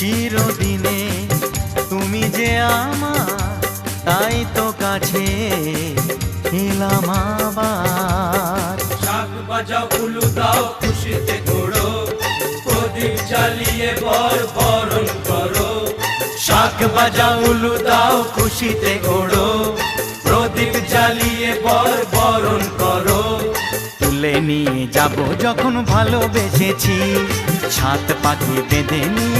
চিরদিনে। তুমি যে আমার তাই তো কাছে এলাম আবার। শাক বাজাও উলু দাও খুশিতে ঘোড়ো প্রদীপ জ্বালিয়ে বর বরণ করো। শাক বাজাও উলু দাও খুশিতে ওড়ো প্রদীপ জ্বালিয়ে বর বরণ করো। তুলে নিয়ে যাব যখন ভালোবেসেছি। ছাত পাখি বেঁধে নিয়ে